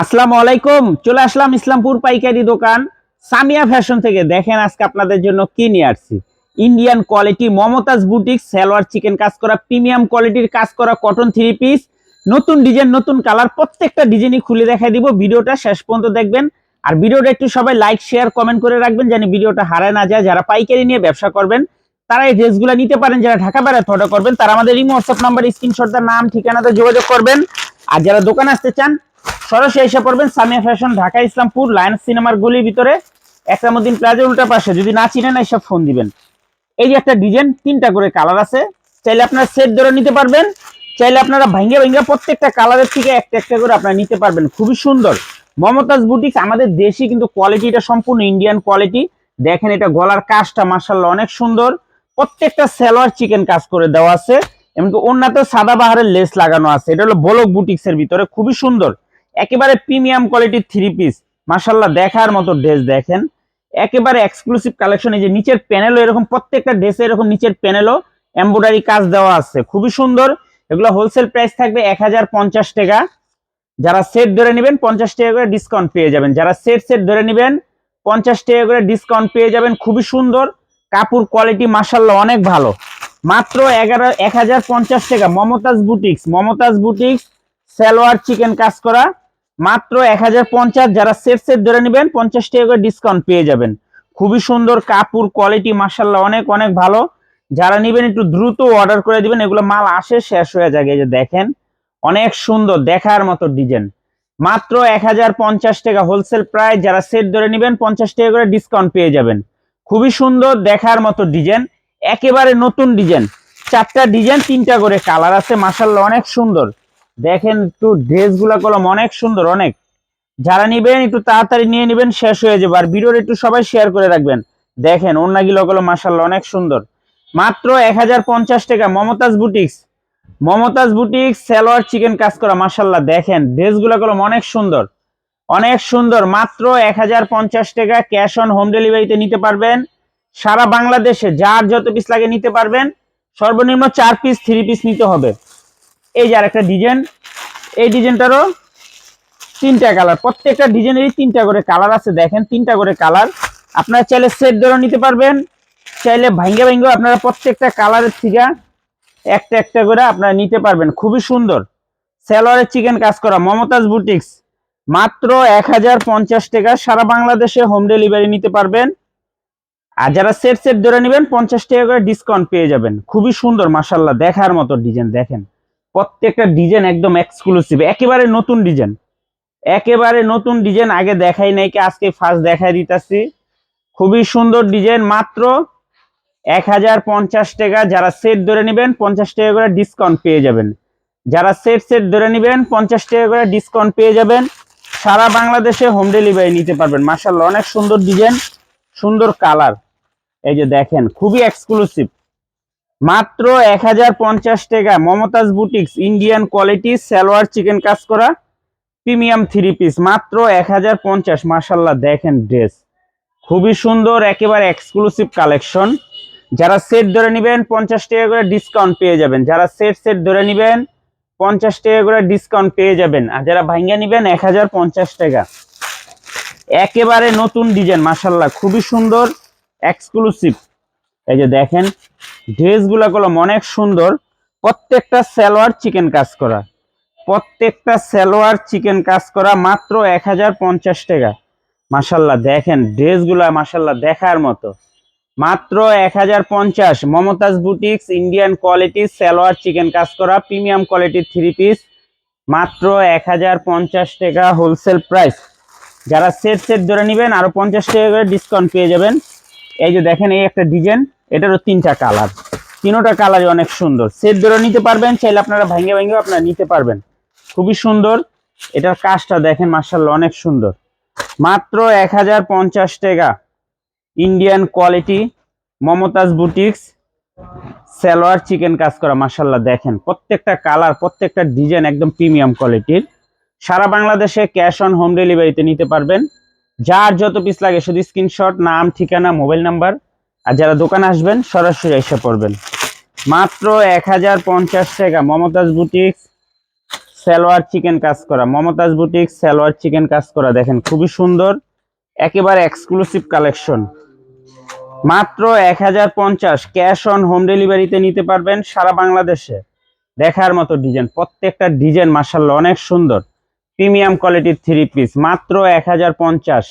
আসসালামু আলাইকুম, চলে আসলাম ইসলামপুর পাইকারি দোকান সামিয়া ফ্যাশন থেকে। দেখেন আজকে আপনাদের জন্য কি নিয়ে আসছি? Indian quality Momtaz boutique salwar chikan কাজ করা, প্রিমিয়াম কোয়ালিটির কাজ করা কটন থ্রি পিস নতুন ডিজাইন নতুন কালার প্রত্যেকটা ডিজাইনই খুলে দেখাই দিব। ভিডিওটা শেষ পর্যন্ত দেখবেন। আর ভিডিওটা একটু সবাই লাইক শেয়ার কমেন্ট করে রাখবেন যেন ভিডিওটা হারায় না যায়। যারা পাইকারি নিয়ে ব্যবসা করবেন তারা এই ড্রেসগুলো নিতে পারেন। যারা ঢাকা বেড়াতে অর্ডার করবেন, তারা আমাদের এই হোয়াটসঅ্যাপ নাম্বার স্ক্রিনশট নাম, ঠিকানাতে যোগাযোগ করবেন। আর যারা দোকানে আসতে চান সরাসরি এসে পড়বেন সামিয়া ফ্যাশন, ঢাকা ইসলামপুর, লায়ন্স সিনেমার গলির ভিতরে, একরামুদ্দিন প্লাজার উল্টা পাশে। যদি না চিনেন এসব ফোন দিবেন। এই যে একটা ডিজাইন, তিনটা করে কালার আছে। চাইলে আপনারা সেট ধরে নিতে পারবেন। চাইলে আপনারা ভাঙ্গে ভাঙ্গে প্রত্যেকটা কালারের থেকে একটা একটা করে আপনারা নিতে পারবেন। খুবই সুন্দর। মমতাজ বুটিক্স, আমাদের দেশি কিন্তু কোয়ালিটিটা সম্পূর্ণ ইন্ডিয়ান কোয়ালিটি। দেখেন এটা গলার কাজটা মার্শাল্লাহ অনেক সুন্দর। প্রত্যেকটা সেলোয়ার চিকেন কাজ করে দেওয়া আছে। এমনকি অন্যতে সাদা বাহারের লেস লাগানো আছে। এটা হলো বলক বুটিক্সের ভিতরে। খুবই সুন্দর। একেবারে প্রিমিয়াম কোয়ালিটির থ্রি পিস মার্শাল্লাহ দেখার মতো ড্রেস দেখেন। একেবারে এক্সক্লুসিভ কালেকশন এই যে নিচের প্যানেলও এরকম, প্রত্যেকটা ড্রেসে এরকম নিচের প্যানেলও এমব্রয়ডারি কাজ দেওয়া আছে। খুবই সুন্দর। এগুলো হোলসেল প্রাইস থাকবে এক হাজার পঞ্চাশ টাকা। যারা সেট ধরে নেবেন, পঞ্চাশ টাকা করে ডিসকাউন্ট পেয়ে যাবেন। যারা সেট সেট ধরে নেবেন, পঞ্চাশ টাকা করে ডিসকাউন্ট পেয়ে যাবেন। খুবই সুন্দর। কাপড় কোয়ালিটি মার্শাল্লাহ অনেক ভালো। মাত্র এগারো, এক টাকা। মমতাজ বুটিক্স মমতাজ বুটিক্স সালোয়ার চিকেন কাজ করা। মাত্র এক হাজার পঞ্চাশ যারা সেট সেট ধরে নেবেন, পঞ্চাশ টাকা করে ডিসকাউন্ট পেয়ে যাবেন। খুবই সুন্দর কাপড় কোয়ালিটি মার্শাল্লাহ অনেক অনেক ভালো। যারা নেবেন একটু দ্রুত অর্ডার করে দিবেন, এগুলো মাল আসে, শেষ হয়ে এই যে দেখেন, অনেক সুন্দর দেখার মতো ডিজাইন মাত্র এক হাজার পঞ্চাশ টাকা হোলসেল প্রায় যারা সেট ধরে নেবেন, পঞ্চাশ টাকা করে ডিসকাউন্ট পেয়ে যাবেন। খুবই সুন্দর দেখার মতো ডিজাইন একেবারে নতুন ডিজাইন চারটা ডিজাইন তিনটা করে কালার আছে মার্শাল্লাহ অনেক সুন্দর। দেখেন একটু ড্রেসগুলা কলম অনেক সুন্দর, অনেক। যারা নিবেন, একটু তাড়াতাড়ি নিয়ে নিবেন, শেষ হয়ে যাবে। আর ভিডিওর একটু সবাই শেয়ার করে রাখবেন। দেখেন অন্যগুলো কলম মার্শাল্লাহ অনেক সুন্দর। মাত্র এক হাজার পঞ্চাশ টাকা মমতাজ বুটিক্স। মমতাজ বুটিক্স, সালোয়ার, চিকেন কাজ করা মার্শাল্লাহ দেখেন, ড্রেসগুলো কলম অনেক সুন্দর। অনেক সুন্দর, মাত্র এক হাজার পঞ্চাশ টাকা ক্যাশ অন হোম ডেলিভারিতে নিতে পারবেন। সারা বাংলাদেশে যার যত পিস লাগে নিতে পারবেন। সর্বনিম্ন চার পিস থ্রি পিস নিতে হবে। এই যে আরেকটা ডিজাইন এই ডিজাইনটারও তিনটা কালার প্রত্যেকটা ডিজাইনেরই তিনটা করে কালার আছে। দেখেন, তিনটা করে কালার আপনারা চাইলে সেট ধরে নিতে পারবেন। চাইলে ভাঙ্গে ভাঙ্গে আপনারা প্রত্যেকটা কালারের থেকে একটা একটা করে আপনারা নিতে পারবেন। খুবই সুন্দর। স্যালোয়ারের চিকেন কাজ করা। মমতাজ বুটিক্স মাত্র এক হাজার পঞ্চাশ টাকা সারা বাংলাদেশে হোম ডেলিভারি নিতে পারবেন। আর যারা সেট সেট ধরে নেবেন, পঞ্চাশ টাকা করে ডিসকাউন্ট পেয়ে যাবেন। খুবই সুন্দর মাসাল্লাহ দেখার মতো ডিজাইন দেখেন। প্রত্যেকটা ডিজাইন একদম এক্সক্লুসিভ একেবারে নতুন ডিজাইন। একেবারে নতুন ডিজাইন, আগে দেখাই নাই কি, আজকে ফার্স্ট দেখাই দিতেছি। খুবই সুন্দর ডিজাইন, মাত্র এক হাজার পঞ্চাশ টাকা। যারা সেট ধরে নেবেন, পঞ্চাশ টাকা করে ডিসকাউন্ট পেয়ে যাবেন। যারা সেট সেট ধরে নেবেন, পঞ্চাশ টাকা করে ডিসকাউন্ট পেয়ে যাবেন। সারা বাংলাদেশে হোম ডেলিভারি নিতে পারবেন। মার্শাল অনেক সুন্দর ডিজাইন, সুন্দর কালার এই যে দেখেন, খুবই এক্সক্লুসিভ মাত্র এক হাজার পঞ্চাশ টাকা Momtaz boutiques Indian quality salwar chikan কাজ করা প্রিমিয়াম থ্রি পিস, মাত্র এক হাজার পঞ্চাশ। মার্শাল্লাহ দেখেন ড্রেস। খুবই সুন্দর, একেবারে এক্সক্লুসিভ কালেকশন যারা সেট ধরে নেবেন, পঞ্চাশ টাকা করে ডিসকাউন্ট পেয়ে যাবেন। যারা সেট সেট ধরে নেবেন, পঞ্চাশ টাকা করে ডিসকাউন্ট পেয়ে যাবেন। আর যারা ভাঙ্গা নেবেন, এক হাজার পঞ্চাশ টাকা। একেবারে নতুন ডিজাইন মাসাল্লাহ খুবই সুন্দর এক্সক্লুসিভ এই যে দেখেন, ড্রেসগুলো কলম অনেক সুন্দর। প্রত্যেকটা সালোয়ার চিকেন কাজ করা। প্রত্যেকটা সালোয়ার চিকেন কাজ করা মাত্র এক হাজার পঞ্চাশ টাকা। মাসাল্লাহ দেখেন, ড্রেসগুলা মাসাল্লাহ দেখার মতো। মাত্র এক হাজার পঞ্চাশ। Momtaz boutiques, Indian quality salwar chikan কাজ করা, প্রিমিয়াম কোয়ালিটির থ্রি পিস। মাত্র এক হাজার পঞ্চাশ টাকা হোলসেল প্রাইস। যারা সেট সেট ধরে নেবেন, আরও পঞ্চাশ টাকা করে ডিসকাউন্ট পেয়ে যাবেন। এই যে দেখেন, এই একটা ডিজাইন, এটারও তিনটা কালার। তিনোটা কালারই অনেক সুন্দর। সেট ধরে নিতে পারবেন, চাইলে আপনারা ভেঙে ভেঙে আপনারা নিতে পারবেন। খুবই সুন্দর। এটার কাজটা দেখেন মার্শাল্লাহ অনেক সুন্দর। মাত্র এক হাজার পঞ্চাশ টাকা। Indian quality Momtaz boutiques salwar chikan কাজ করা মার্শাল্লাহ দেখেন। প্রত্যেকটা কালার, প্রত্যেকটা ডিজাইন একদম প্রিমিয়াম কোয়ালিটির সারা বাংলাদেশে ক্যাশ অন হোম ডেলিভারিতে নিতে পারবেন। যার যত পিস লাগে, শুধু স্ক্রিনশট নাম, ঠিকানা মোবাইল নাম্বার আর যারা দোকানে আসবেন, সরাসরি এসে পড়বেন। মাত্র এক হাজার পঞ্চাশ টাকা মমতাজ বুটিক্স সালোয়ার চিকেন কাজ করা। মমতাজ বুটিক সালোয়ার চিকেন কাজ করা। দেখেন, খুবই সুন্দর, একেবারে এক্সক্লুসিভ কালেকশন মাত্র এক হাজার পঞ্চাশ ক্যাশ অন হোম ডেলিভারিতে নিতে পারবেন সারা বাংলাদেশে। দেখার মতো ডিজাইন প্রত্যেকটা ডিজাইন মাসাল্লাহ অনেক সুন্দর। প্রিমিয়াম কোয়ালিটির থ্রি পিস, মাত্র এক হাজার পঞ্চাশ।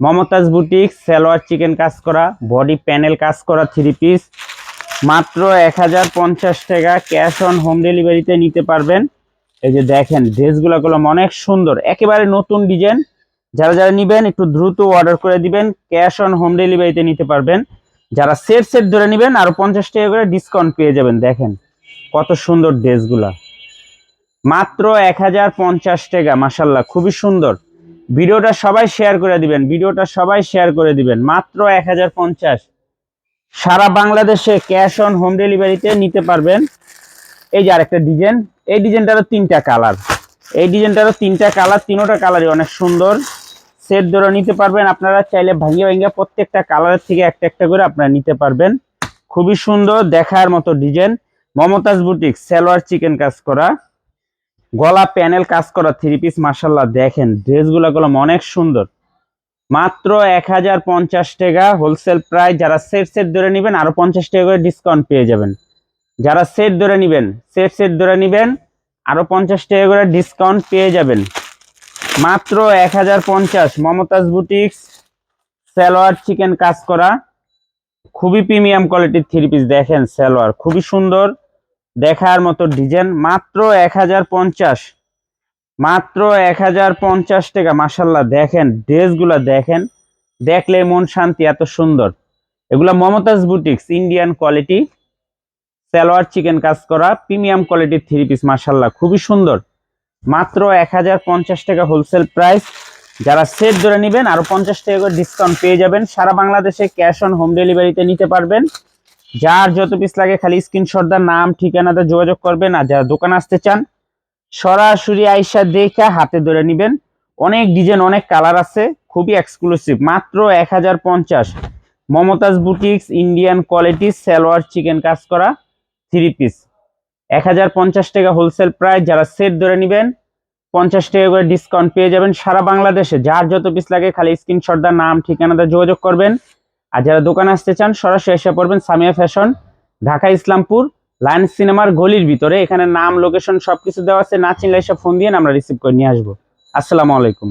মমতাজ বুটিক সালোয়ার চিকেন কাজ করা, বডি প্যানেল কাজ করা থ্রি পিস, মাত্র এক হাজার পঞ্চাশ টাকা ক্যাশ অন হোম ডেলিভারিতে নিতে পারবেন। এই যে দেখেন, ড্রেসগুলো গুলো অনেক সুন্দর, একেবারে নতুন ডিজাইন। যারা যারা নিবেন, একটু দ্রুত অর্ডার করে দিবেন, ক্যাশ অন হোম ডেলিভারিতে নিতে পারবেন। যারা সেট সেট ধরে নেবেন, আরও পঞ্চাশ টাকা করে ডিসকাউন্ট পেয়ে যাবেন, দেখেন। কত সুন্দর ড্রেসগুলা। মাত্র এক হাজার পঞ্চাশ টাকা মাসাল্লাহ খুবই সুন্দর। ভিডিওটা সবাই শেয়ার করে দিবেন, ভিডিওটা সবাই শেয়ার করে দিবেন, মাত্র এক হাজার পঞ্চাশ। সারা বাংলাদেশে ক্যাশ অন হোম ডেলিভারিতে নিতে পারবেন। এই যে আরেকটা ডিজাইন এই ডিজাইনটারও তিনটা কালার এই ডিজাইনটারও তিনটা কালার তিনোটা কালারই অনেক সুন্দর। সেট ধরে নিতে পারবেন, আপনারা চাইলে ভাঙিয়ে ভাঙিয়ে প্রত্যেকটা কালারের থেকে একটা একটা করে আপনারা নিতে পারবেন। খুবই সুন্দর, দেখার মতো ডিজাইন মমতাজ বুটিক, সালোয়ার চিকেন কাজ করা। গলা প্যানেল কাজ করা থ্রি পিস মার্শাল্লাহ দেখেন, ড্রেসগুলো গুলো অনেক সুন্দর। মাত্র এক হাজার পঞ্চাশ টাকা হোলসেল প্রাইস যারা সেট সেট ধরে নেবেন, আরও পঞ্চাশ টাকা করে ডিসকাউন্ট পেয়ে যাবেন। যারা সেট ধরে নেবেন সেট সেট ধরে নেবেন, আরও পঞ্চাশ টাকা করে ডিসকাউন্ট পেয়ে যাবেন। মাত্র এক হাজার পঞ্চাশ, মমতাজ বুটিক্স সালোয়ার চিকেন কাজ করা। খুবই প্রিমিয়াম কোয়ালিটির থ্রি পিস দেখেন, সালোয়ার, খুবই সুন্দর। দেখার মতো ডিজাইন। মাত্র এক হাজার পঞ্চাশ। মাত্র এক হাজার পঞ্চাশ টাকা মাসাল্লাহ দেখেন, ড্রেসগুলো দেখেন। দেখলে মন শান্তি, এত সুন্দর। এগুলা Momtaz boutiques Indian quality salwar chikan কাজ করা, প্রিমিয়াম কোয়ালিটির থ্রি পিস মাসাল্লাহ খুবই সুন্দর। মাত্র এক হাজার পঞ্চাশ টাকা হোলসেল প্রাইস যারা সেট ধরে নেবেন আরও পঞ্চাশ টাকা করে ডিসকাউন্ট পেয়ে যাবেন। সারা বাংলাদেশে ক্যাশ অন হোম ডেলিভারিতে নিতে পারবেন। যার যত পিস লাগে খালি স্ক্রিনশট দা নাম, ঠিকানাতে যোগাযোগ করবেন আর যারা দোকান আসতে চান, সরাসরি আইসা দেখা হাতে ধরে নেবেন। অনেক ডিজাইন অনেক কালার আছে, খুবই এক্সক্লুসিভ মাত্র এক হাজার পঞ্চাশ। Momtaz boutiques Indian quality salwar chikan কাজ করা থ্রি পিস এক হাজার পঞ্চাশ টাকা হোলসেল প্রাইস যারা সেট ধরে নেবেন, পঞ্চাশ টাকা করে ডিসকাউন্ট পেয়ে যাবেন সারা বাংলাদেশে। যার যত পিস লাগে খালি স্ক্রিনশট দা নাম, ঠিকানাতে যোগাযোগ করবেন। আর যারা দোকানে আসতে চান, সরাসরি এসে পড়বেন সামিয়া ফ্যাশন, ঢাকা ইসলামপুর লায়ন সিনেমার গলির ভিতরে। এখানে নাম, লোকেশন সবকিছু দেওয়া আছে। না চিনলে এসে ফোন দিয়ে আমরা রিসিভ করে নিয়ে আসব। আসসালামু আলাইকুম।